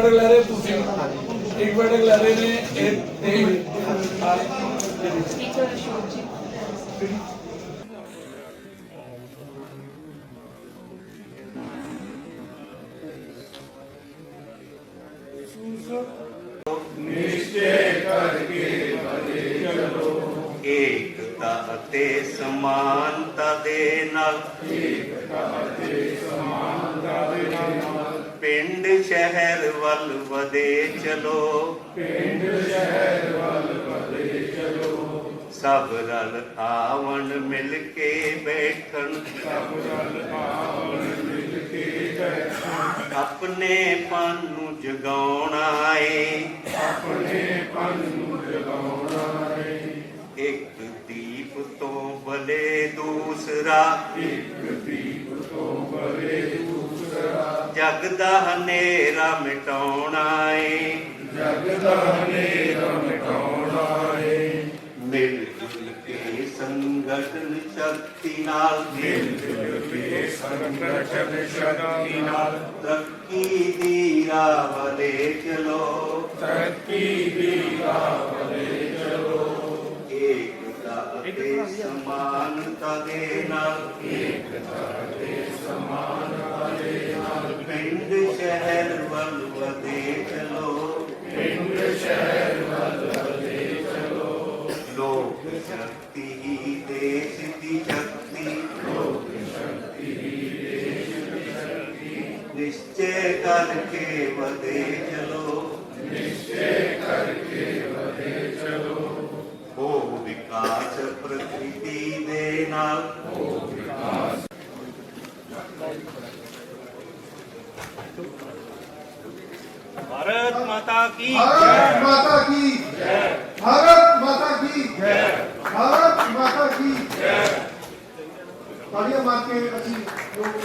ਇੱਕ ਬੈਠਕ ਲੈ ਰਹੇ ਤੁਸੀਂ ਇੱਕ ਬੈਠਕ ਲੈ ਰਹੇ ਨੇ ਇਹ ਤੇ ਟੀਚਰ ਅਸ਼ੋਕ ਜੀ ਏਕਤਾ ਅਤੇ ਵਧੇ ਚਲੋ। ਪਿੰਡ ਸ਼ਹਿਰ ਵੱਲ ਵਧੇ ਚਲੋ ਸਭ ਰਲ ਆਵਣ ਮਿਲ ਕੇ ਬੈਠਣ। ਸਭ ਰਲ ਆਵਣ ਮਿਲ ਕੇ ਬੈਠਣ ਆਪਣੇ ਪਨ ਨੂੰ ਜਗਾਉਣਾ ਏ ਇੱਕ ਦੀਪ ਤੋਂ ਬਲੇ ਦੂਸਰਾ। ਇੱਕ ਜਗ ਦਾ ਹਨੇਰਾ ਮਿਟਾਉਣਾ ਏ ਜਗ ਦਾ ਹਨੇਰਾ ਮਿਟਾਉਣਾ ਏ ਮਿਲ ਜੁਲ ਕੇ ਸੰਗਠਨ ਸ਼ਕਤੀ ਨਾਲ। ਮਿਲ ਜੁਲ ਕੇ ਸੰਗਠਨ ਸ਼ਕਤੀ ਨਾਲ। ਤਰੱਕੀ ਦੀ ਰਾਹ ਵਧੇ ਚਲੋ। ਏਕਤਾ ਅਤੇ ਸਮਾਨਤਾ ਦੇ ਨਾਲ। ਏਕਤਾ भारत माता की जय भारत माता की जय भारत माता की जय तालियां मार के ਅਸੀਂ ਲੋਕ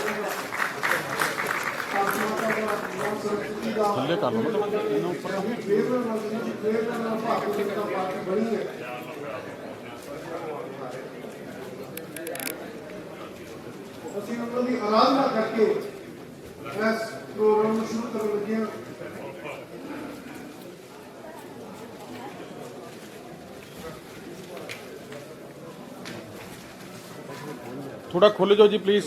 ਥੱਲੇ ਕਰ ਲਓ ਇਹਨਾਂ ਉੱਪਰ ਫੇਰ ਨਾਲ ਫੇਰ ਨਾਲ ਭਾਰਤ ਜਨਤਾ ਪਾਰਟੀ ਬਣੀ ਹੈ ਅਸੀਂ ਉਹਨਾਂ ਦੀ ਆਰਾਧਨਾ ਕਰਕੇ ਇਸ ਪ੍ਰੋਗਰਾਮ ਨੂੰ ਸ਼ੁਰੂ ਕਰਨ ਲੱਗੇ ਹਾਂ ਥੋੜਾ ਖੁੱਲ ਜਾਓ ਜੀ ਪਲੀਜ਼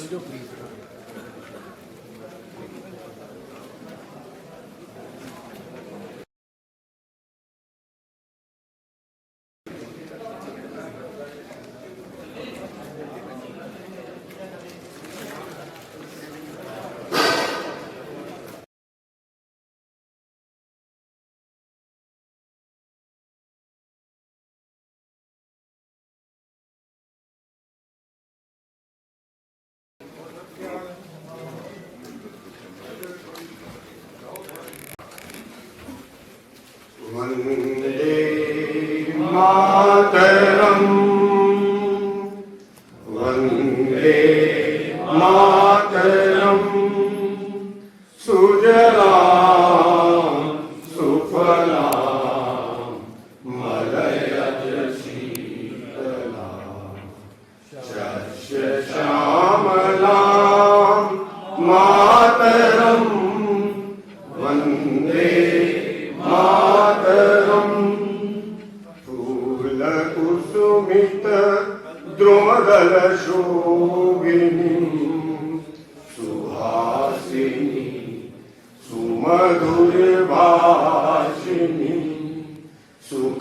Mangi Ma.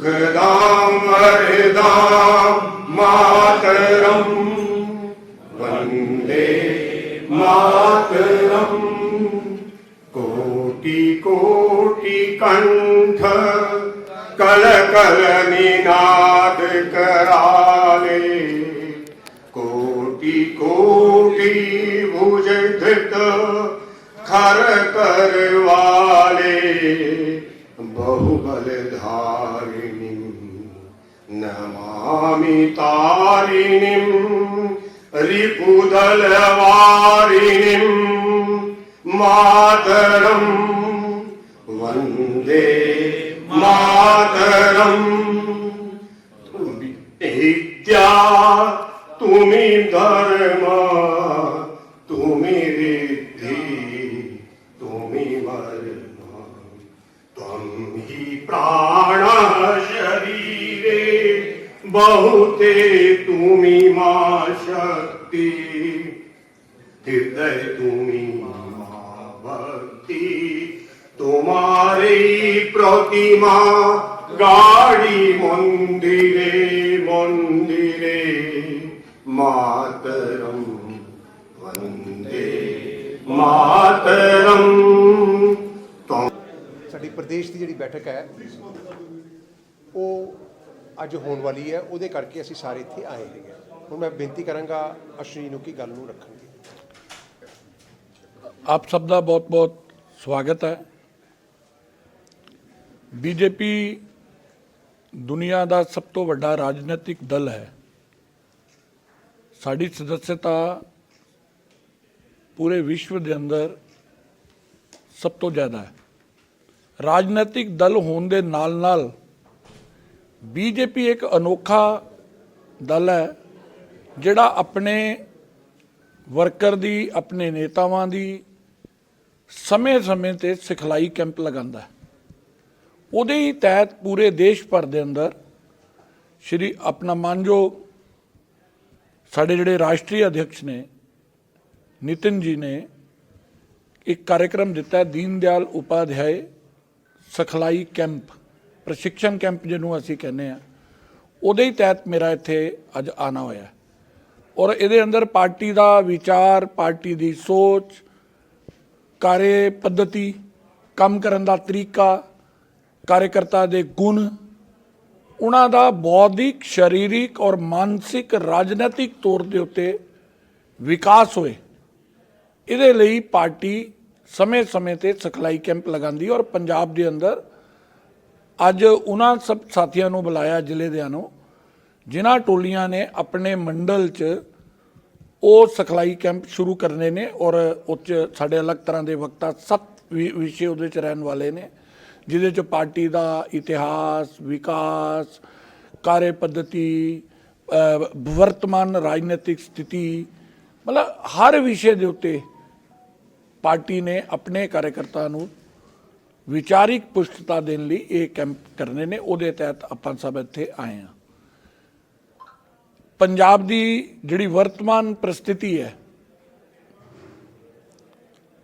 सुखदां वरदां मातरम् वन्दे मातरम् कोटि कोटि कंठ कल कल निनाद कराले कोटि कोटि भुज धृत खर कर वाले बहुबल धारिणी नमामि तारिणीं रिपुदलवारिणीं मातरम् वन्दे मातरम् विद्या तुम्ही धर्म तुम्ही প্রাণ শরীরে বহুতে তুমি মা শক্তি হৃদয় তুমি মা ভক্তি তোমারই প্রতিমা গাড়ি মন্দিরে মন্দিরে মাতরম वन्दे। मातरम् ਪ੍ਰਦੇਸ਼ ਦੀ ਜਿਹੜੀ ਬੈਠਕ ਹੈ, ਉਹ ਅੱਜ ਹੋਣ ਵਾਲੀ ਹੈ। ਉਹਦੇ ਕਰਕੇ ਅਸੀਂ ਸਾਰੇ ਇੱਥੇ ਆਏ ਹੈਗੇ ਹੁਣ ਮੈਂ ਬੇਨਤੀ ਕਰਾਂਗਾ ਅਸ਼ਰੀ ਨੂੰ ਕਿ ਗੱਲ ਨੂੰ ਰੱਖਣਗੇ ਆਪ ਸਭ ਦਾ ਬਹੁਤ-ਬਹੁਤ ਸਵਾਗਤ ਹੈ। ਬੀਜੇਪੀ ਦੁਨੀਆ ਦਾ ਸਭ ਤੋਂ ਵੱਡਾ ਰਾਜਨੀਤਿਕ ਦਲ ਹੈ। ਸਾਡੀ ਸਦੱਸਤਾ ਪੂਰੇ ਵਿਸ਼ਵ ਦੇ ਅੰਦਰ ਸਭ ਤੋਂ ਜ਼ਿਆਦਾ ਹੈ। ਰਾਜਨੀਤਿਕ ਦਲ ਹੋਣ ਦੇ ਨਾਲ-ਨਾਲ ਬੀਜੇਪੀ ਇੱਕ ਅਨੋਖਾ ਦਲ ਹੈ, ਜਿਹੜਾ ਆਪਣੇ ਵਰਕਰ ਦੀ, ਆਪਣੇ ਨੇਤਾਵਾਂ ਦੀ ਸਮੇਂ-ਸਮੇਂ ਤੇ ਸਿਖਲਾਈ ਕੈਂਪ ਲਗਾਉਂਦਾ ਹੈ। ਉਹਦੇ ਹੀ ਤਹਿਤ ਪੂਰੇ ਦੇਸ਼ ਭਰ ਦੇ ਅੰਦਰ ਸ਼੍ਰੀ ਆਪਣਾ ਮਾਨਯੋਗ ਸਾਡੇ ਜਿਹੜੇ ਰਾਸ਼ਟਰੀ ਅਧਿਕਸ਼ ਨੇ, ਨਿਤਿਨ ਜੀ ਨੇ ਇੱਕ ਕਾਰਜਕ੍ਰਮ ਦਿੱਤਾ ਦੀਨ ਦਿਆਲ ਉਪਾਧਿਆਏ ਸਿਖਲਾਈ ਕੈਂਪ, ਪ੍ਰਸ਼ਿਕਸ਼ਣ ਕੈਂਪ ਜਿਹਨੂੰ ਅਸੀਂ ਕਹਿੰਦੇ ਆ ਉਹਦੇ ਹੀ ਤਹਿਤ ਮੇਰਾ ਇੱਥੇ ਅੱਜ ਆਣਾ ਹੋਇਆ ਔਰ ਇਹਦੇ ਅੰਦਰ ਪਾਰਟੀ ਦਾ ਵਿਚਾਰ, ਪਾਰਟੀ ਦੀ ਸੋਚ ਕਾਰੇ ਪੱਧਤੀ, ਕੰਮ ਕਰਨ ਦਾ ਤਰੀਕਾ ਕਾਰਜਕਰਤਾ ਦੇ ਗੁਣ, ਉਹਨਾਂ ਦਾ ਬੌਧਿਕ, ਸਰੀਰਿਕ ਔਰ ਮਾਨਸਿਕ ਰਾਜਨੀਤਿਕ ਤੌਰ ਦੇ ਉੱਤੇ ਵਿਕਾਸ ਹੋਏ। ਇਹਦੇ ਲਈ ਪਾਰਟੀ ਸਮੇਂ-ਸਮੇਂ ਤੇ ਸਿਖਲਾਈ ਕੈਂਪ ਲਗਾਉਂਦੀ ਔਰ ਪੰਜਾਬ ਦੇ ਅੰਦਰ ਅੱਜ ਉਹਨਾਂ ਸਭ ਸਾਥੀਆਂ ਨੂੰ ਬੁਲਾਇਆ ਜ਼ਿਲ੍ਹੇ ਦਿਆਂ ਨੂੰ, ਜਿਨ੍ਹਾਂ ਟੋਲੀਆਂ ਨੇ ਆਪਣੇ ਮੰਡਲ 'ਚ ਉਹ ਸਿਖਲਾਈ ਕੈਂਪ ਸ਼ੁਰੂ ਕਰਨੇ ਨੇ ਔਰ ਉੱਚ ਸਾਡੇ ਅਲੱਗ ਤਰ੍ਹਾਂ ਦੇ ਵਕਤਾ ਸੱਤ ਵਿ- ਵਿਸ਼ੇ ਉਹਦੇ 'ਚ ਰਹਿਣ ਵਾਲੇ ਨੇ, ਜਿਹਦੇ 'ਚ ਪਾਰਟੀ ਦਾ ਇਤਿਹਾਸ, ਵਿਕਾਸ, ਕਾਰਜ ਪੱਧਤੀ ਵਰਤਮਾਨ ਰਾਜਨੀਤਿਕ ਸਥਿਤੀ, ਮਤਲਬ ਹਰ ਵਿਸ਼ੇ ਦੇ ਉੱਤੇ ਪਾਰਟੀ ਨੇ ਆਪਣੇ ਕਾਰਜਕਰਤਾ ਨੂੰ ਵਿਚਾਰਿਕ ਪੁਸ਼ਟਤਾ ਦੇਣ ਲਈ ਇਹ ਕੈਂਪ ਕਰਨੇ ਨੇ, ਉਹਦੇ ਤਹਿਤ ਆਪਾਂ ਸਭ ਇੱਥੇ ਆਏ ਹਾਂ। ਪੰਜਾਬ ਦੀ ਜਿਹੜੀ ਵਰਤਮਾਨ ਪ੍ਰਸਥਿਤੀ ਹੈ,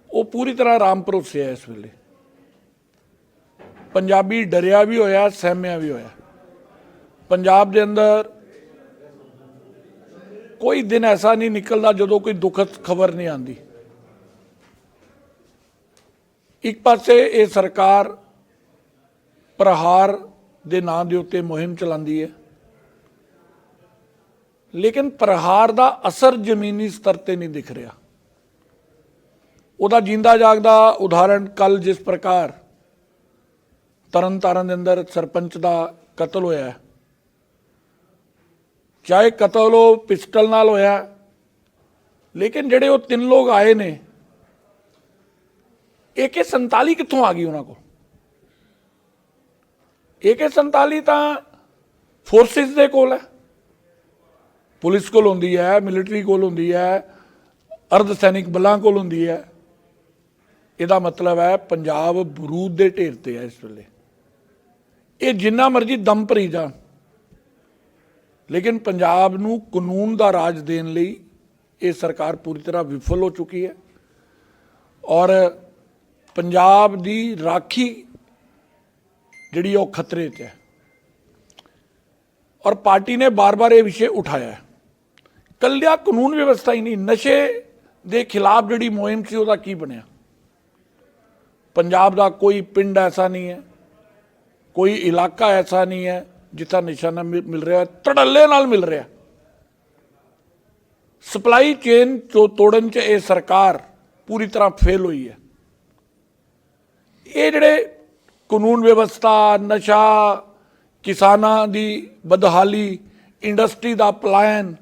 ਉਹ ਪੂਰੀ ਤਰ੍ਹਾਂ ਰਾਮ ਭਰੋਸੇ ਹੈ ਇਸ ਵੇਲੇ। ਪੰਜਾਬੀ ਡਰਿਆ ਵੀ ਹੋਇਆ, ਸਹਿਮਿਆ ਵੀ ਹੋਇਆ। ਪੰਜਾਬ ਦੇ ਅੰਦਰ ਕੋਈ ਦਿਨ ਐਸਾ ਨਹੀਂ ਨਿਕਲਦਾ ਜਦੋਂ ਕੋਈ ਦੁਖਦ ਖਬਰ ਨਹੀਂ ਆਂਦੀ ਇੱਕ ਪਾਸੇ ਇਹ ਸਰਕਾਰ ਪ੍ਰਹਾਰ ਦੇ ਨਾਂ ਦੇ ਉੱਤੇ ਮੁਹਿੰਮ ਚਲਾਉਂਦੀ ਹੈ ਲੇਕਿਨ ਪ੍ਰਹਾਰ ਦਾ ਅਸਰ ਜ਼ਮੀਨੀ ਸਤਰ ਤੇ ਨਹੀਂ ਦਿਖ ਰਿਹਾ ਉਹਦਾ ਜਿੰਦਾ ਜਾਗਦਾ ਉਦਾਹਰਣ ਕੱਲ ਜਿਸ ਪ੍ਰਕਾਰ ਤਰਨਤਾਰਨ ਦੇ ਅੰਦਰ ਸਰਪੰਚ ਦਾ ਕਤਲ ਹੋਇਆ ਹੈ। ਚਾਹੇ ਕਤਲ ਉਹ ਪਿਸਟਲ ਨਾਲ ਹੋਇਆ, ਲੇਕਿਨ ਜਿਹੜੇ ਉਹ ਤਿੰਨ ਲੋਕ ਆਏ ਨੇ AK47 ਕਿੱਥੋਂ ਆ ਗਈ ਉਹਨਾਂ ਕੋਲ? AK47 ਤਾਂ ਫੋਰਸਿਸ ਦੇ ਕੋਲ ਹੈ। ਪੁਲਿਸ ਕੋਲ ਹੁੰਦੀ ਹੈ ਮਿਲਟਰੀ ਕੋਲ ਹੁੰਦੀ ਹੈ ਅਰਧ ਸੈਨਿਕ ਬਲਾਂ ਕੋਲ ਹੁੰਦੀ ਹੈ। ਇਹਦਾ ਮਤਲਬ ਹੈ ਪੰਜਾਬ ਬਰੂਦ ਦੇ ਢੇਰ ਤੇ ਹੈ ਇਸ ਵੇਲੇ। ਇਹ ਜਿੰਨਾ ਮਰਜ਼ੀ ਦਮ ਭਰੀ ਜਾਣ। ਲੇਕਿਨ ਪੰਜਾਬ ਨੂੰ ਕਾਨੂੰਨ ਦਾ ਰਾਜ ਦੇਣ ਲਈ ਇਹ ਸਰਕਾਰ ਪੂਰੀ ਤਰ੍ਹਾਂ ਵਿਫਲ ਹੋ ਚੁੱਕੀ ਹੈ। ਔਰ ਪੰਜਾਬ ਦੀ ਰਾਖੀ ਜਿਹੜੀ ਉਹ ਖਤਰੇ 'ਚ ਹੈ। ਔਰ ਪਾਰਟੀ ਨੇ ਬਾਰ-ਬਾਰ ਇਹ ਵਿਸ਼ੇ ਉਠਾਇਆ ਹੈ। ਕੱਲਿਆ ਕਾਨੂੰਨ ਵਿਵਸਥਾ ਹੀ ਨਹੀਂ, ਨਸ਼ੇ ਦੇ ਖਿਲਾਫ ਜਿਹੜੀ ਮੁਹਿੰਮ ਸੀ ਉਹਦਾ ਕੀ ਬਣਿਆ? ਪੰਜਾਬ ਦਾ ਕੋਈ ਪਿੰਡ ਐਸਾ ਨਹੀਂ ਹੈ, ਕੋਈ ਇਲਾਕਾ ਐਸਾ ਨਹੀਂ ਹੈ ਜਿੱਥਾ ਨਿਸ਼ਾਨਾ ਮਿਲ ਮਿਲ ਰਿਹਾ ਤੜੱਲੇ ਨਾਲ ਮਿਲ ਰਿਹਾ ਸਪਲਾਈ ਚੇਨ ਤੋਂ ਤੋੜਨ ਚ ਇਹ ਸਰਕਾਰ ਪੂਰੀ ਤਰ੍ਹਾਂ ਫੇਲ ਹੋਈ ਹੈ। ਇਹ ਜਿਹੜੇ ਕਾਨੂੰਨ ਵਿਵਸਥਾ, ਨਸ਼ਾ, ਕਿਸਾਨਾਂ ਦੀ ਬਦਹਾਲੀ, ਇੰਡਸਟਰੀ ਦਾ ਪਲਾਇਨ,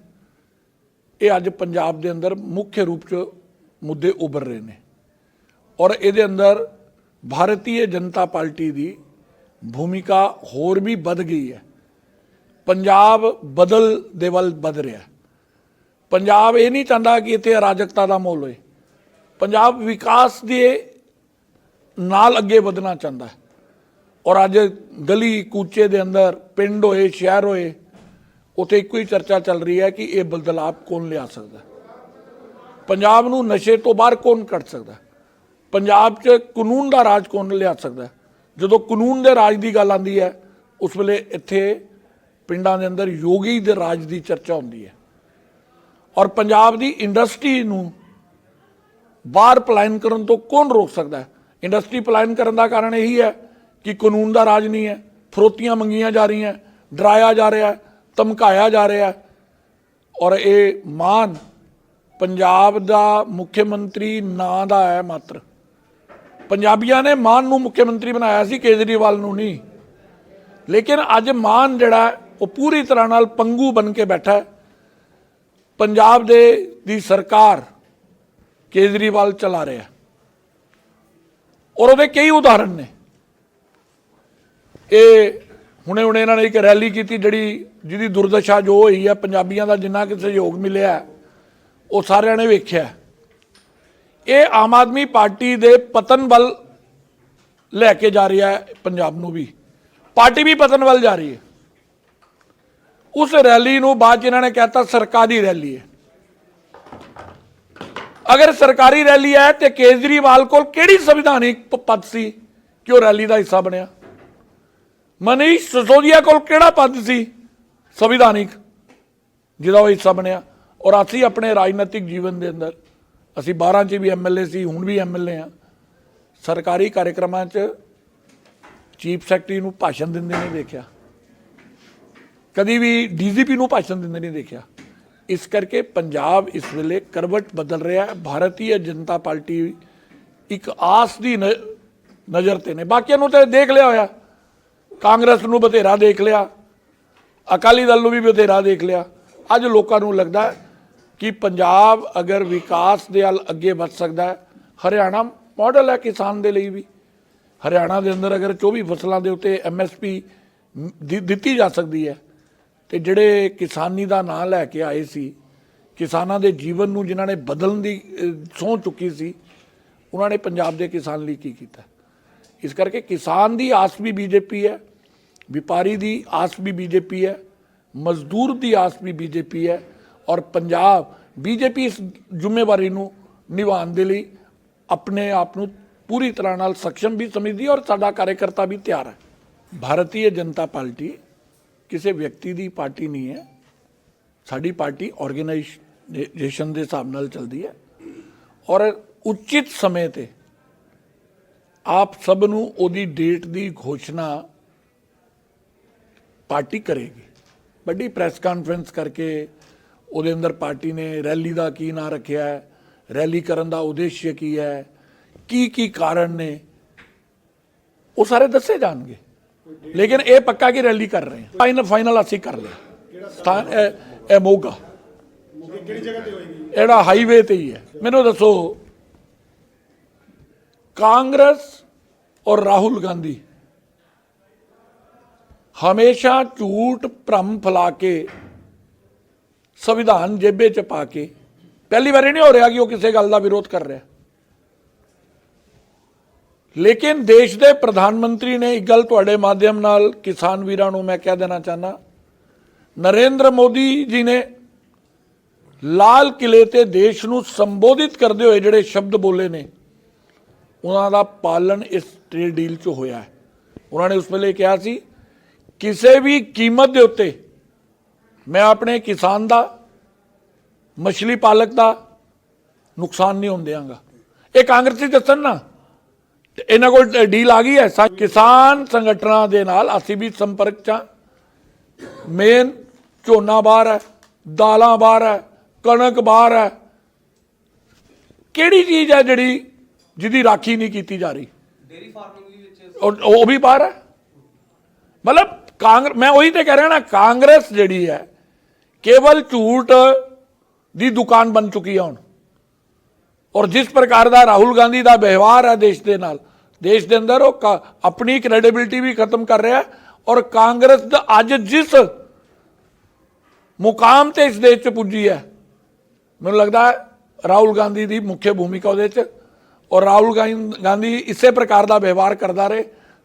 ਇਹ ਅੱਜ ਪੰਜਾਬ ਦੇ ਅੰਦਰ ਮੁੱਖ ਰੂਪ ਚ ਮੁੱਦੇ ਉੱਭਰ ਰਹੇ ਨੇ। ਔਰ ਇਹਦੇ ਅੰਦਰ ਭਾਰਤੀ ਜਨਤਾ ਪਾਰਟੀ ਦੀ ਭੂਮਿਕਾ ਹੋਰ ਵੀ ਵੱਧ ਗਈ ਹੈ। ਪੰਜਾਬ ਬਦਲ ਦੇ ਵੱਲ ਵੱਧ ਰਿਹਾ ਪੰਜਾਬ ਇਹ ਨਹੀਂ ਚਾਹੁੰਦਾ ਕਿ ਇੱਥੇ ਅਰਾਜਕਤਾ ਦਾ ਮਾਹੌਲ ਹੋਏ। ਪੰਜਾਬ ਵਿਕਾਸ ਦੇ ਨਾਲ ਅੱਗੇ ਵਧਣਾ ਚਾਹੁੰਦਾ ਹੈ। ਔਰ ਅੱਜ ਗਲੀ ਕੂਚੇ ਦੇ ਅੰਦਰ ਪਿੰਡ ਹੋਏ, ਸ਼ਹਿਰ ਹੋਏ, ਉੱਥੇ ਇੱਕੋ ਹੀ ਚਰਚਾ ਚੱਲ ਰਹੀ ਹੈ ਕਿ ਇਹ ਬਦਲਾਅ ਕੌਣ ਲਿਆ ਸਕਦਾ ਪੰਜਾਬ ਨੂੰ ਨਸ਼ੇ ਤੋਂ ਬਾਹਰ ਕੌਣ ਕੱਢ ਸਕਦਾ ਪੰਜਾਬ 'ਚ ਕਾਨੂੰਨ ਦਾ ਰਾਜ ਕੌਣ ਲਿਆ ਸਕਦਾ ਜਦੋਂ ਕਾਨੂੰਨ ਦੇ ਰਾਜ ਦੀ ਗੱਲ ਆਉਂਦੀ ਹੈ, ਉਸ ਵੇਲੇ ਇੱਥੇ ਪਿੰਡਾਂ ਦੇ ਅੰਦਰ ਯੋਗੀ ਦੇ ਰਾਜ ਦੀ ਚਰਚਾ ਹੁੰਦੀ ਹੈ। ਔਰ ਪੰਜਾਬ ਦੀ ਇੰਡਸਟਰੀ ਨੂੰ ਬਾਹਰ ਪਲਾਇਨ ਕਰਨ ਤੋਂ ਕੌਣ ਰੋਕ ਸਕਦਾ ਹੈ? ਇੰਡਸਟਰੀ ਪਲਾਇਨ ਕਰਨ ਦਾ ਕਾਰਨ ਇਹੀ ਹੈ ਕਿ ਕਾਨੂੰਨ ਦਾ ਰਾਜ ਨਹੀਂ ਹੈ, ਫਰੋਤੀਆਂ ਮੰਗੀਆਂ ਜਾ ਰਹੀਆਂ, ਡਰਾਇਆ ਜਾ ਰਿਹਾ, ਧਮਕਾਇਆ ਜਾ ਰਿਹਾ। ਔਰ ਇਹ ਮਾਨ ਪੰਜਾਬ ਦਾ ਮੁੱਖ ਮੰਤਰੀ ਨਾਂ ਦਾ ਹੈ ਮਾਤਰ। ਪੰਜਾਬੀਆਂ ਨੇ ਮਾਨ ਨੂੰ ਮੁੱਖ ਮੰਤਰੀ ਬਣਾਇਆ ਸੀ, ਕੇਜਰੀਵਾਲ ਨੂੰ ਨਹੀਂ। ਲੇਕਿਨ ਅੱਜ ਮਾਨ ਜਿਹੜਾ ਉਹ ਪੂਰੀ ਤਰ੍ਹਾਂ ਨਾਲ ਪੰਗੂ ਬਣ ਕੇ ਬੈਠਾ ਹੈ। ਪੰਜਾਬ ਦੇ ਦੀ ਸਰਕਾਰ ਕੇਜਰੀਵਾਲ ਚਲਾ ਰਿਹਾ ਔਰ ਉਹਦੇ ਕਈ ਉਦਾਹਰਣ ਨੇ। ਇਹ ਹੁਣੇ ਹੁਣੇ ਇਹਨਾਂ ਨੇ ਇੱਕ ਰੈਲੀ ਕੀਤੀ ਜਿਹੜੀ ਜਿਹਦੀ ਦੁਰਦਸ਼ਾ ਜੋ ਹੋਈ ਹੈ, ਪੰਜਾਬੀਆਂ ਦਾ ਜਿੰਨਾ ਕਿ ਸਹਿਯੋਗ ਮਿਲਿਆ, ਉਹ ਸਾਰਿਆਂ ਨੇ ਵੇਖਿਆ। ਇਹ ਆਮ ਆਦਮੀ ਪਾਰਟੀ ਦੇ ਪਤਨ ਵੱਲ ਲੈ ਕੇ ਜਾ ਰਿਹਾ ਹੈ, ਪੰਜਾਬ ਨੂੰ ਵੀ। ਪਾਰਟੀ ਵੀ ਪਤਨ ਵੱਲ ਜਾ ਰਹੀ ਹੈ। ਉਸ ਰੈਲੀ ਨੂੰ ਬਾਅਦ 'ਚ ਇਹਨਾਂ ਨੇ ਕਹਿਤਾ ਸਰਕਾਰੀ ਰੈਲੀ ਹੈ। ਅਗਰ ਸਰਕਾਰੀ ਰੈਲੀ ਹੈ ਤੇ ਕੇਜਰੀਵਾਲ ਕੋਲ ਕਿਹੜੀ ਸੰਵਿਧਾਨਿਕ ਪਦ ਸੀ ਕਿ ਉਹ ਰੈਲੀ ਦਾ ਹਿੱਸਾ ਬਣਿਆ? ਮਨੀਸ਼ ਸਿਸੋਦੀਆ ਕੋਲ ਕਿਹੜਾ ਪਦ ਸੀ ਸੰਵਿਧਾਨਿਕ ਜਿਹਦਾ ਉਹ ਹਿੱਸਾ ਬਣਿਆ? ਔਰ ਅਸੀਂ ਆਪਣੇ ਰਾਜਨੀਤਿਕ ਜੀਵਨ ਦੇ ਅੰਦਰ, ਅਸੀਂ 12 ਚ ਵੀ ਐਮਐਲਏ ਸੀ, ਹੁਣ ਵੀ ਐਮਐਲਏ ਆ ਸਰਕਾਰੀ ਕਾਰਜਕ੍ਰਮਾਂ 'ਚ ਚੀਫ ਸੈਕਟਰੀ ਨੂੰ ਭਾਸ਼ਣ ਦਿੰਦੇ ਨਹੀਂ ਦੇਖਿਆ। ਕਦੀ ਵੀ ਡੀਜੀਪੀ ਨੂੰ ਭਾਸ਼ਣ ਦਿੰਦੇ ਨਹੀਂ ਦੇਖਿਆ। ਇਸ ਕਰਕੇ ਪੰਜਾਬ ਇਸ ਵੇਲੇ ਕਰਵਟ ਬਦਲ ਰਿਹਾ ਹੈ। ਭਾਰਤੀ ਜਨਤਾ ਪਾਰਟੀ ਇੱਕ ਆਸ ਦੀ ਨ- ਨਜ਼ਰ ਤੇ ਨੇ। ਬਾਕੀਆਂ ਨੂੰ ਤੇ ਦੇਖ ਲਿਆ ਹੋਇਆ। ਕਾਂਗਰਸ ਨੂੰ ਬਥੇਰਾ ਦੇਖ ਲਿਆ। ਅਕਾਲੀ ਦਲ ਨੂੰ ਵੀ ਬਥੇਰਾ ਦੇਖ ਲਿਆ। ਅੱਜ ਲੋਕਾਂ ਨੂੰ ਲੱਗਦਾ ਕਿ ਪੰਜਾਬ ਅਗਰ ਵਿਕਾਸ ਦੇ ਵੱਲ ਅੱਗੇ ਵੱਧ ਸਕਦਾ ਹੈ, ਹਰਿਆਣਾ ਮਾਡਲ ਹੈ ਕਿਸਾਨ ਦੇ ਲਈ ਵੀ। ਹਰਿਆਣਾ ਦੇ ਅੰਦਰ ਅਗਰ 24 ਫਸਲਾਂ ਦੇ ਉੱਤੇ ਐਮਐਸਪੀ ਦਿੱਤੀ ਜਾ ਸਕਦੀ ਹੈ। ਤੇ ਜਿਹੜੇ ਕਿਸਾਨੀ ਦਾ ਨਾਂ ਲੈ ਕੇ ਆਏ ਸੀ ਕਿਸਾਨਾਂ ਦੇ ਜੀਵਨ ਨੂੰ ਜਿਨ੍ਹਾਂ ਨੇ ਬਦਲਣ ਦੀ ਅਹ, ਸਹੁੰ ਚੁੱਕੀ ਸੀ ਉਹਨਾਂ ਨੇ ਪੰਜਾਬ ਦੇ ਕਿਸਾਨ ਲਈ ਕੀ ਕੀਤਾ? ਇਸ ਕਰਕੇ ਕਿਸਾਨ ਦੀ ਆਸ ਵੀ ਬੀਜੇਪੀ ਹੈ ਵਪਾਰੀ ਦੀ ਆਸ ਵੀ ਬੀਜੇਪੀ ਹੈ ਮਜ਼ਦੂਰ ਦੀ ਆਸ ਵੀ ਬੀਜੇਪੀ ਹੈ ਔਰ ਪੰਜਾਬ ਬੀਜੇਪੀ ਇਸ ਜ਼ਿੰਮੇਵਾਰੀ ਨੂੰ ਨਿਭਾਉਣ ਦੇ ਲਈ ਆਪਣੇ ਆਪ ਨੂੰ ਪੂਰੀ ਤਰ੍ਹਾਂ ਨਾਲ ਸક્ષਮ ਵੀ ਸਮਝਦੀ ਔਰ ਸਾਡਾ ਕਾਰਜਕਰਤਾ ਵੀ ਤਿਆਰ ਹੈ। ਭਾਰਤੀ ਜਨਤਾ ਪਾਰਟੀ ਕਿਸੇ ਵਿਅਕਤੀ ਦੀ ਪਾਰਟੀ ਨਹੀਂ ਹੈ। ਸਾਡੀ ਪਾਰਟੀ ਆਰਗੇਨਾਈਜੇਸ਼ਨ ਦੇ ਹਿਸਾਬ ਨਾਲ ਚੱਲਦੀ ਹੈ। ਔਰ ਉਚਿਤ ਸਮੇਂ ਤੇ ਆਪ ਸਭ ਨੂੰ ਉਹਦੀ ਡੇਟ ਦੀ ਘੋਸ਼ਣਾ ਪਾਰਟੀ ਕਰੇਗੀ। ਵੱਡੀ ਪ੍ਰੈਸ ਕਾਨਫਰੰਸ ਕਰਕੇ ਉਹਦੇ ਅੰਦਰ ਪਾਰਟੀ ਨੇ ਰੈਲੀ ਦਾ ਕੀ ਨਾਂ ਰੱਖਿਆ ਹੈ, ਰੈਲੀ ਕਰਨ ਦਾ ਉਦੇਸ਼ ਕੀ ਹੈ ਕੀ ਕੀ ਕਾਰਨ ਨੇ, ਉਹ ਸਾਰੇ ਦੱਸੇ ਜਾਣਗੇ। ਲੇਕਿਨ ਇਹ ਪੱਕਾ ਕਿ ਰੈਲੀ ਕਰ ਰਹੇ ਹਾਂ ਫਾਈਨਲ ਫਾਈਨਲ ਅਸੀਂ ਕਰ ਲਿਆ ਸਥਾਨ ਇਹ ਇਹ ਮੋਗਾ ਕਿਹੜੀ ਜਗ੍ਹਾ ਤੇ ਹੋਏਗੀ ਇਹੜਾ ਹਾਈਵੇ ਤੇ ਹੀ ਹੈ ਮੈਨੂੰ ਦੱਸੋ ਕਾਂਗਰਸ ਔਰ ਰਾਹੁਲ ਗਾਂਧੀ ਹਮੇਸ਼ਾ ਝੂਠ ਭ੍ਰਮ ਫੈਲਾ ਕੇ ਸੰਵਿਧਾਨ ਜੇਬੇ ਚ ਪਾ ਕੇ ਪਹਿਲੀ ਵਾਰੀ ਨਹੀਂ ਹੋ ਰਿਹਾ ਕਿ ਉਹ ਕਿਸੇ ਗੱਲ ਦਾ ਵਿਰੋਧ ਕਰ ਰਿਹਾ ਲੇਕਿਨ ਦੇਸ਼ ਦੇ ਪ੍ਰਧਾਨ ਮੰਤਰੀ ਨੇ ਇੱਕ ਗੱਲ ਤੁਹਾਡੇ ਮਾਧਿਅਮ ਨਾਲ ਕਿਸਾਨ ਵੀਰਾਂ ਨੂੰ ਮੈਂ ਕਹਿ ਦੇਣਾ ਚਾਹਨਾ ਨਰਿੰਦਰ ਮੋਦੀ ਜੀ ਨੇ ਲਾਲ ਕਿਲੇ ਤੇ ਦੇਸ਼ ਨੂੰ ਸੰਬੋਧਿਤ ਕਰਦੇ ਹੋਏ ਜਿਹੜੇ ਸ਼ਬਦ ਬੋਲੇ ਨੇ, ਉਹਨਾਂ ਦਾ ਪਾਲਣ ਇਸ ਟ੍ਰੇਡ ਡੀਲ 'ਚ ਹੋਇਆ ਹੈ। ਉਹਨਾਂ ਨੇ ਉਸ ਵੇਲੇ ਕਿਹਾ ਸੀ, ਕਿਸੇ ਵੀ ਕੀਮਤ ਦੇ ਉੱਤੇ ਮੈਂ ਆਪਣੇ ਕਿਸਾਨ ਦਾ, ਮਛਲੀ ਪਾਲਕ ਦਾ ਨੁਕਸਾਨ ਨਹੀਂ ਹੋਣ ਦਿਆਂਗਾ। ਇਹ ਕਾਂਗਰਸੀ ਦੱਸਣ ਨਾ। ਤੇ ਇਹਨਾਂ ਕੋਲ ਡੀਲ ਆ ਗਈ ਹੈ। ਸਾ- ਕਿਸਾਨ ਸੰਗਠਨਾਂ ਦੇ ਨਾਲ ਅਸੀਂ ਵੀ ਸੰਪਰਕ 'ਚ ਮੇਨ ਝੋਨਾ ਬਾਹਰ ਹੈ ਦਾਲਾਂ ਬਾਹਰ ਹੈ ਕਣਕ ਬਾਹਰ ਹੈ। ਕਿਹੜੀ ਚੀਜ਼ ਹੈ ਜਿਹੜੀ ਜਿਹਦੀ ਰਾਖੀ ਨਹੀਂ ਕੀਤੀ ਜਾ ਰਹੀ? ਡੇਰੀ ਫਾਰਮਿੰਗ ਵੀ ਵਿੱਚ ਉਹ ਉਹ ਵੀ ਬਾਹਰ ਹੈ। ਮਤਲਬ ਕਾਂਗਰਸ ਮੈਂ ਉਹੀ ਤੇ ਕਹਿ ਰਿਹਾ ਨਾ ਕਾਂਗਰਸ ਜਿਹੜੀ ਹੈ ਕੇਵਲ ਝੂਠ ਦੀ ਦੁਕਾਨ ਬਣ ਚੁੱਕੀ ਹੈ ਹੁਣ। ਔਰ ਜਿਸ ਪ੍ਰਕਾਰ ਦਾ ਰਾਹੁਲ ਗਾਂਧੀ ਦਾ ਵਿਵਹਾਰ ਹੈ ਦੇਸ਼ ਦੇ ਨਾਲ, ਦੇਸ਼ ਦੇ ਅੰਦਰ ਉਹ ਕਾ- ਆਪਣੀ ਕ੍ਰੈਡੀਬਿਲਟੀ ਵੀ ਖਤਮ ਕਰ ਰਿਹਾ ਔਰ ਕਾਂਗਰਸ ਦਾ ਅੱਜ ਜਿਸ ਮੁਕਾਮ ਤੇ ਇਸ ਦੇਸ਼ 'ਚ ਪੁੱਜੀ ਹੈ, ਮੈਨੂੰ ਲੱਗਦਾ ਰਾਹੁਲ ਗਾਂਧੀ ਦੀ ਮੁੱਖ ਭੂਮਿਕਾ ਉਹਦੇ 'ਚ ਔਰ ਰਾਹੁਲ ਗਾਂ- ਗਾਂਧੀ ਇਸੇ ਪ੍ਰਕਾਰ ਦਾ ਵਿਵਹਾਰ ਕਰਦਾ ਰਹੇ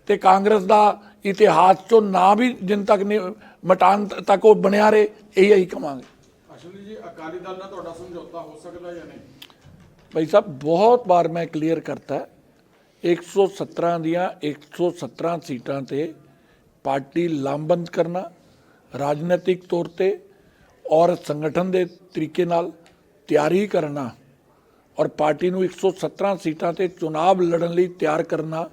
ਤੇ ਕਾਂਗਰਸ ਦਾ ਇਤਿਹਾਸ 'ਚੋਂ ਨਾ ਵੀ ਜਿੰਨ ਤੱਕ ਨਹੀਂ ਮਟਾਨ ਤੱਕ ਉਹ ਬਣਿਆ ਰਹੇ, ਇਹੀ ਅਸੀਂ ਕਵਾਂਗੇ। ਅਸ਼ਵਨੀ ਜੀ, ਅਕਾਲੀ ਦਲ ਨਾਲ ਤੁਹਾਡਾ ਸਮਝੌਤਾ ਹੋ ਸਕਦਾ ਜਾਂ ਨਹੀਂ? ਭਾਈ ਸਾਹਿਬ ਬਹੁਤ ਵਾਰ ਮੈਂ ਕਲੀਅਰ ਕਰਤਾ ਹੈ, 117 ਦੀਆਂ 117 ਸੀਟਾਂ ਤੇ ਪਾਰਟੀ ਲਾਮਬੰਦ ਕਰਨਾ ਰਾਜਨੀਤਿਕ ਤੌਰ ਤੇ ਔਰ ਸੰਗਠਨ ਦੇ ਤਰੀਕੇ ਨਾਲ ਤਿਆਰੀ ਕਰਨਾ ਔਰ ਪਾਰਟੀ ਨੂੰ 117 ਸੀਟਾਂ ਤੇ ਚੁਣਾਵ ਲੜਨ ਲਈ ਤਿਆਰ ਕਰਨਾ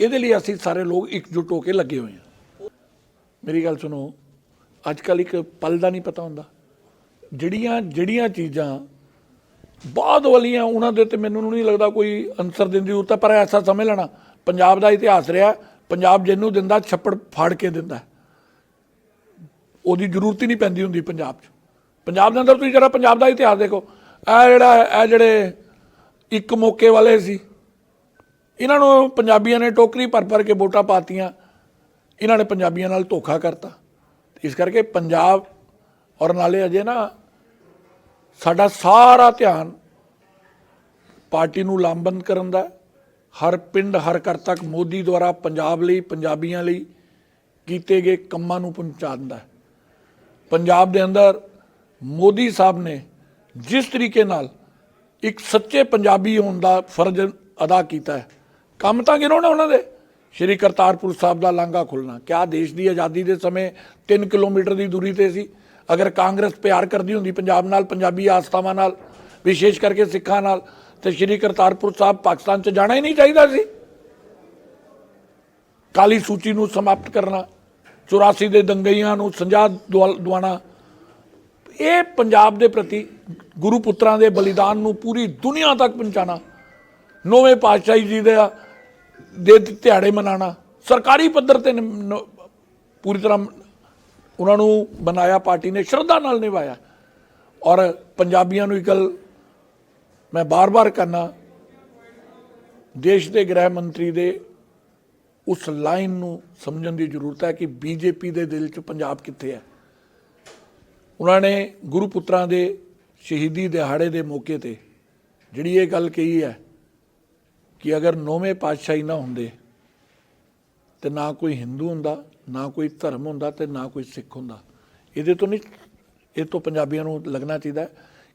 ਇਹਦੇ ਲਈ ਅਸੀਂ ਸਾਰੇ ਲੋਕ ਇਕਜੁੱਟ ਹੋ ਕੇ ਲੱਗੇ ਹੋਏ ਹਾਂ। ਮੇਰੀ ਗੱਲ ਸੁਣੋ ਅੱਜ ਕੱਲ ਇੱਕ ਪਲ ਦਾ ਨਹੀਂ ਪਤਾ ਹੁੰਦਾ। ਜਿਹੜੀਆਂ ਜਿਹੜੀਆਂ ਚੀਜ਼ਾਂ ਬਾਅਦ ਵਾਲੀਆਂ ਉਹਨਾਂ ਦੇ ਤੇ ਮੈਨੂੰ ਨਹੀਂ ਲੱਗਦਾ ਕੋਈ ਅਨਸਰ ਦੇਣ ਦੀ ਜ਼ਰੂਰਤ ਹੈ, ਪਰ ਐਸਾ ਸਮਝ ਲੈਣਾ, ਪੰਜਾਬ ਦਾ ਇਤਿਹਾਸ ਰਿਹਾ, ਪੰਜਾਬ ਜਿਹਨੂੰ ਦਿੰਦਾ, ਛੱਪੜ ਫਾੜ ਕੇ ਦਿੰਦਾ ਉਹਦੀ ਜ਼ਰੂਰਤ ਹੀ ਨਹੀਂ ਪੈਂਦੀ ਹੁੰਦੀ ਪੰਜਾਬ 'ਚ। ਪੰਜਾਬ ਦੇ ਅੰਦਰ ਤੁਸੀਂ ਜਰਾ ਪੰਜਾਬ ਦਾ ਇਤਿਹਾਸ ਦੇਖੋ। ਇਹ ਜਿਹੜਾ, ਇਹ ਜਿਹੜੇ ਇੱਕ ਮੌਕੇ ਵਾਲੇ ਸੀ, ਇਹਨਾਂ ਨੂੰ ਪੰਜਾਬੀਆਂ ਨੇ ਟੋਕਰੀ ਭਰ ਭਰ ਕੇ ਵੋਟਾਂ ਪਾਤੀਆਂ, ਇਹਨਾਂ ਨੇ ਪੰਜਾਬੀਆਂ ਨਾਲ ਧੋਖਾ ਕਰਤਾ। ਇਸ ਕਰਕੇ ਪੰਜਾਬ ਔਰ ਨਾਲੇ ਅਜੇ ਨਾ ਸਾਡਾ ਸਾਰਾ ਧਿਆਨ ਪਾਰਟੀ ਨੂੰ ਲਾਮਬੰਦ ਕਰਨ ਦਾ ਹਰ ਪਿੰਡ, ਹਰ ਘਰ ਤੱਕ ਮੋਦੀ ਦੁਆਰਾ ਪੰਜਾਬ ਲਈ, ਪੰਜਾਬੀਆਂ ਲਈ ਕੀਤੇ ਗਏ ਕੰਮਾਂ ਨੂੰ ਪਹੁੰਚਾਉਣ ਦਾ ਪੰਜਾਬ ਦੇ ਅੰਦਰ ਮੋਦੀ ਸਾਹਿਬ ਨੇ ਜਿਸ ਤਰੀਕੇ ਨਾਲ ਇੱਕ ਸੱਚੇ ਪੰਜਾਬੀ ਹੋਣ ਦਾ ਫਰਜ਼ ਅਦਾ ਕੀਤਾ ਹੈ। ਕੰਮ ਤਾਂ ਗਿਣੋ ਨਾ ਉਹਨਾਂ ਦੇ। ਸ਼੍ਰੀ ਕਰਤਾਰਪੁਰ ਸਾਹਿਬ ਦਾ ਲਾਂਘਾ ਖੁੱਲਣਾ ਕਿਆ ਦੇਸ਼ ਦੀ ਆਜ਼ਾਦੀ ਦੇ ਸਮੇਂ 3 ਕਿਲੋਮੀਟਰ ਦੀ ਦੂਰੀ ਤੇ ਸੀ। ਅਗਰ ਕਾਂਗਰਸ ਪਿਆਰ ਕਰਦੀ ਹੁੰਦੀ ਪੰਜਾਬ ਨਾਲ, ਪੰਜਾਬੀ ਆਸਥਾਵਾਂ ਨਾਲ, ਵਿਸ਼ੇਸ਼ ਕਰਕੇ ਸਿੱਖਾਂ ਨਾਲ, ਤੇ ਸ਼੍ਰੀ ਕਰਤਾਰਪੁਰ ਸਾਹਿਬ ਪਾਕਿਸਤਾਨ ਚ ਜਾਣਾ ਹੀ ਨਹੀਂ ਚਾਹੀਦਾ ਸੀ। ਕਾਲੀ ਸੂਚੀ ਨੂੰ ਸਮਾਪਤ ਕਰਨਾ 84 ਦੇ ਦੰਗਈਆਂ ਨੂੰ ਸੰਜਾ ਦਵਾਣਾ, ਇਹ ਪੰਜਾਬ ਦੇ ਪ੍ਰਤੀ ਗੁਰੂ ਪੁੱਤਰਾਂ ਦੇ ਬਲੀਦਾਨ ਨੂੰ ਪੂਰੀ ਦੁਨੀਆ ਤੱਕ ਪਹੁੰਚਾਣਾ ਨੌਵੇਂ ਪਾਤਸ਼ਾਹੀ ਜੀ ਦੇ ਦੇ ਦਿਹਾੜੇ ਮਨਾਣਾ ਸਰਕਾਰੀ ਪੱਧਰ ਤੇ ਨ- ਪੂਰੀ ਤਰ੍ਹਾਂ ਉਹਨਾਂ ਨੂੰ ਬਣਾਇਆ, ਪਾਰਟੀ ਨੇ ਸ਼ਰਧਾ ਨਾਲ ਨਿਭਾਇਆ। ਔਰ ਪੰਜਾਬੀਆਂ ਨੂੰ ਇੱਕ ਗੱਲ ਮੈਂ ਬਾਰ-ਬਾਰ ਕਰਨਾ ਦੇਸ਼ ਦੇ ਗ੍ਰਹਿ ਮੰਤਰੀ ਦੇ ਉਸ ਲਾਈਨ ਨੂੰ ਸਮਝਣ ਦੀ ਜ਼ਰੂਰਤ ਹੈ ਕਿ ਬੀਜੇਪੀ ਦੇ ਦਿਲ 'ਚ ਪੰਜਾਬ ਕਿੱਥੇ ਹੈ। ਉਹਨਾਂ ਨੇ ਗੁਰੂ ਪੁੱਤਰਾਂ ਦੇ ਸ਼ਹੀਦੀ ਦਿਹਾੜੇ ਦੇ ਮੌਕੇ ਤੇ ਜਿਹੜੀ ਇਹ ਗੱਲ ਕਹੀ ਹੈ ਕਿ ਅਗਰ ਨੌਵੇਂ ਪਾਤਸ਼ਾਹੀ ਨਾ ਹੁੰਦੇ ਤੇ ਨਾ ਕੋਈ ਹਿੰਦੂ ਹੁੰਦਾ ਨਾ ਕੋਈ ਧਰਮ ਹੁੰਦਾ ਤੇ ਨਾ ਕੋਈ ਸਿੱਖ ਹੁੰਦਾ। ਇਹਦੇ ਤੋਂ ਨਹੀਂ, ਇਹ ਤੋਂ ਪੰਜਾਬੀਆਂ ਨੂੰ ਲੱਗਣਾ ਚਾਹੀਦਾ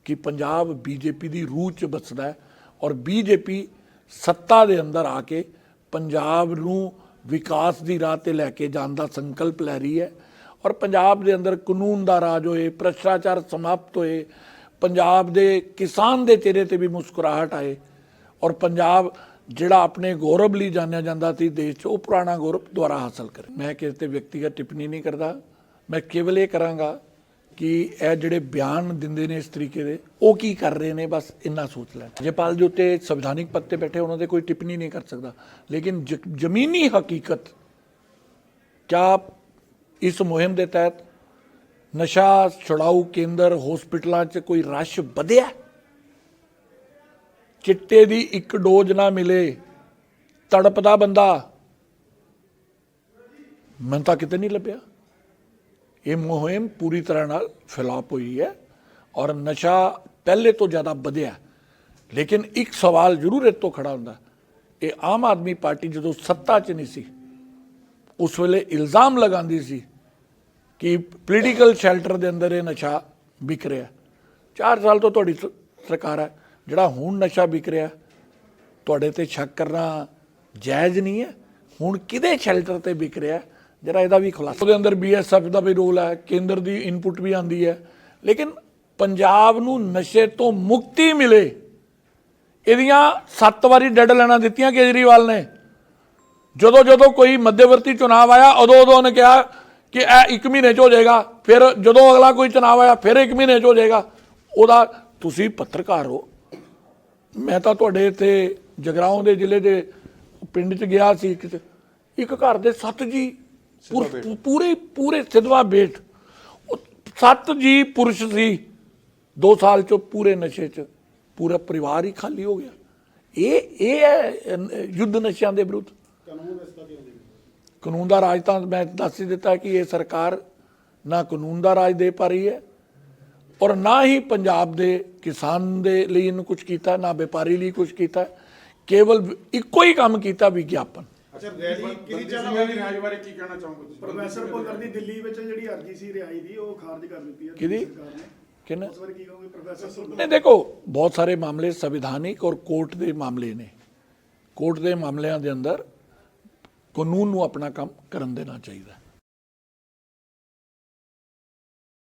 ਕਿ ਪੰਜਾਬ ਬੀਜੇਪੀ ਦੀ ਰੂਹ 'ਚ ਬਸਦਾ ਹੈ ਔਰ ਬੀਜੇਪੀ ਸੱਤਾ ਦੇ ਅੰਦਰ ਆ ਕੇ ਪੰਜਾਬ ਨੂੰ ਵਿਕਾਸ ਦੀ ਰਾਹ ਤੇ ਲੈ ਕੇ ਜਾਣ ਦਾ ਸੰਕਲਪ ਲੈ ਰਹੀ ਹੈ ਔਰ ਪੰਜਾਬ ਦੇ ਅੰਦਰ ਕਾਨੂੰਨ ਦਾ ਰਾਜ ਹੋਏ, ਭ੍ਰਸ਼ਟਾਚਾਰ ਸਮਾਪਤ ਹੋਏ, ਪੰਜਾਬ ਦੇ ਕਿਸਾਨ ਦੇ ਚਿਹਰੇ ਤੇ ਵੀ ਮੁਸਕਰਾਹਟ ਆਏ ਔਰ ਪੰਜਾਬ ਜਿਹੜਾ ਆਪਣੇ ਗੌਰਵ ਲਈ ਜਾਣਿਆ ਜਾਂਦਾ ਸੀ ਦੇਸ਼ 'ਚ, ਉਹ ਪੁਰਾਣਾ ਗੌਰਵ ਦੁਆਰਾ ਹਾਸਲ ਕਰੇ। ਮੈਂ ਕਿਸੇ ਤੇ ਵਿਅਕਤੀਗਤ ਟਿੱਪਣੀ ਨਹੀਂ ਕਰਦਾ। ਮੈਂ ਕੇਵਲ ਇਹ ਕਰਾਂਗਾ ਕਿ ਇਹ ਜਿਹੜੇ ਬਿਆਨ ਦਿੰਦੇ ਨੇ ਇਸ ਤਰੀਕੇ ਦੇ, ਉਹ ਕੀ ਕਰ ਰਹੇ ਨੇ, ਬਸ ਇੰਨਾ ਸੋਚ ਲੈਣ ਰਾਜਪਾਲ ਜੀ ਉੱਤੇ ਸੰਵਿਧਾਨਿਕ ਪਦ ਤੇ ਬੈਠੇ, ਉਹਨਾਂ ਦੇ ਕੋਈ ਟਿੱਪਣੀ ਨਹੀਂ ਕਰ ਸਕਦਾ। ਲੇਕਿਨ ਜ- ਜ਼ਮੀਨੀ ਹਕੀਕਤ, ਕਿਆ ਇਸ ਮੁਹਿੰਮ ਦੇ ਤਹਿਤ ਨਸ਼ਾ ਛੁਡਾਊ ਕੇਂਦਰ, ਹਸਪੀਟਲਾਂ 'ਚ ਕੋਈ ਰਸ਼ ਵਧਿਆ? ਚਿੱਟੇ ਦੀ ਇੱਕ ਡੋਜ਼ ਨਾ ਮਿਲੇ, ਤੜਪਦਾ ਬੰਦਾ। ਮੈਨੂੰ ਤਾਂ ਕਿਤੇ ਨਹੀਂ ਲੱਭਿਆ। ਇਹ ਮੁਹਿੰਮ ਪੂਰੀ ਤਰ੍ਹਾਂ ਨਾਲ ਫੈਲਾਪ ਹੋਈ ਹੈ ਔਰ ਨਸ਼ਾ ਪਹਿਲੇ ਤੋਂ ਜ਼ਿਆਦਾ ਵਧਿਆ ਲੇਕਿਨ ਇੱਕ ਸਵਾਲ ਜ਼ਰੂਰ ਇਹ ਤੋਂ ਖੜਾ ਹੁੰਦਾ। ਇਹ ਆਮ ਆਦਮੀ ਪਾਰਟੀ ਜਦੋਂ ਸੱਤਾ 'ਚ ਨਹੀਂ ਸੀ, ਉਸ ਵੇਲੇ ਇਲਜ਼ਾਮ ਲਗਾਉਂਦੀ ਸੀ ਕਿ ਪੋਲੀਟੀਕਲ ਸ਼ੈਲਟਰ ਦੇ ਅੰਦਰ ਇਹ ਨਸ਼ਾ ਵਿਕ ਰਿਹਾ 4 ਸਾਲ ਤੋਂ ਤੁਹਾਡੀ ਸਰਕਾਰ ਹੈ। ਜਿਹੜਾ ਹੁਣ ਨਸ਼ਾ ਵਿਕ ਰਿਹਾ, ਤੁਹਾਡੇ ਤੇ ਸ਼ੱਕ ਕਰਨਾ ਜਾਇਜ਼ ਨਹੀਂ ਹੈ। ਹੁਣ ਕਿਹਦੇ ਸ਼ੈਲਟਰ ਤੇ ਵਿਕ ਰਿਹਾ, ਜਰਾ ਇਹਦਾ ਵੀ ਖੁਲਾਸਾ। ਉਹਦੇ ਅੰਦਰ ਬੀਐਸਐਫ ਦਾ ਵੀ ਰੋਲ ਹੈ, ਕੇਂਦਰ ਦੀ ਇਨਪੁਟ ਵੀ ਆਂਦੀ ਹੈ। ਲੇਕਿਨ ਪੰਜਾਬ ਨੂੰ ਨਸ਼ੇ ਤੋਂ ਮੁਕਤੀ ਮਿਲੇ, ਇਹਦੀਆਂ ਸੱਤ ਵਾਰੀ ਡੈਡ ਲੈਣਾ ਦਿੱਤੀਆਂ ਕੇਜਰੀਵਾਲ ਨੇ। ਜਦੋਂ ਜਦੋਂ ਕੋਈ ਮੱਧਵਰਤੀ ਚੁਣਾਵ ਆਇਆ, ਉਦੋਂ ਉਦੋਂ ਉਹਨੇ ਕਿਹਾ ਕਿ ਇਹ 1 ਮਹੀਨੇ ਚ ਹੋ ਜਾਏਗਾ, ਫਿਰ ਜਦੋਂ ਅਗਲਾ ਕੋਈ ਚੁਣਾਵ ਆਇਆ, ਫਿਰ 1 ਮਹੀਨੇ ਚ ਹੋ ਜਾਏਗਾ। ਉਹਦਾ ਤੁਸੀਂ ਪੱਤਰਕਾਰ ਹੋ ਮੈਂ ਤਾਂ ਤੁਹਾਡੇ ਇੱਥੇ ਜਗਰਾਉਂ ਦੇ ਜ਼ਿਲ੍ਹੇ ਦੇ ਪਿੰਡ ਚ ਗਿਆ ਸੀ ਇੱਕ 'ਚ। ਇੱਕ ਘਰ ਦੇ ਸੱਤ ਜੀ ਪੂਰ- ਪੂਰੇ ਪੂਰੇ ਸਿਧਵਾ ਬੇਟ। ਉਹ ਸੱਤ ਜੀ ਪੁਰਸ਼ ਸੀ। 2 ਸਾਲ ਚ ਪੂਰੇ ਨਸ਼ੇ ਚ। ਪੂਰਾ ਪਰਿਵਾਰ ਹੀ ਖਾਲੀ ਹੋ ਗਿਆ। ਇਹ ਇਹ ਹੈ ਅਹ, ਯੁੱਧ ਨਸ਼ਿਆਂ ਦੇ ਵਿਰੁੱਧ। ਕਾਨੂੰਨ ਦਾ ਰਾਜ ਤਾਂ ਮੈਂ ਦੱਸ ਹੀ ਦਿੱਤਾ ਕਿ ਇਹ ਸਰਕਾਰ ਨਾ ਕਾਨੂੰਨ ਦਾ ਰਾਜ ਦੇ ਪਾ ਰਹੀ ਹੈ। ਔਰ ਨਾ ਹੀ ਪੰਜਾਬ ਦੇ ਕਿਸਾਨ ਦੇ ਲਈ ਇਹਨੂੰ ਕੁਝ ਕੀਤਾ ਨਾ ਵਪਾਰੀ ਲਈ ਕੁਝ ਕੀਤਾ ਕੇਵਲ ਇੱਕੋ ਹੀ ਕੰਮ ਕੀਤਾ ਵਿਗਿਆਪਨ। ਅੱਛਾ ਰੈਲੀ ਕਿਹਦੀ ਚਾਹ ਦੀ ਰਿਹਾਈ ਬਾਰੇ ਕੀ ਕਹਿਣਾ ਚਾਹੋਗੇ ਤੁਸੀਂ? ਪ੍ਰੋਫੈਸਰ ਭੁੱਲਰ ਦੀ ਦਿੱਲੀ ਵਿੱਚ ਜਿਹੜੀ ਅਰਜੀ ਸੀ ਰਿਹਾਈ ਦੀ ਉਹ ਖਾਰਜ ਕਰ ਦਿੱਤੀ ਹੈ ਕਿਹਦੀ? ਸਰਕਾਰ ਨੇ। ਕਿਹਨੇ? ਉਸ ਬਾਰੇ ਕੀ ਕਹੋਗੇ ਪ੍ਰੋਫੈਸਰ ਭੁੱਲਰ? ਨਹੀਂ ਦੇਖੋ ਬਹੁਤ ਸਾਰੇ ਮਾਮਲੇ ਸੰਵਿਧਾਨਿਕ ਔਰ ਕੋਰਟ ਦੇ ਮਾਮਲੇ ਨੇ। ਕੋਰਟ ਦੇ ਮਾਮਲਿਆਂ ਦੇ ਅੰਦਰ ਕਾਨੂੰਨ ਨੂੰ ਆਪਣਾ ਕੰਮ ਕਰਨ ਦੇਣਾ ਚਾਹੀਦਾ। ਹੈ।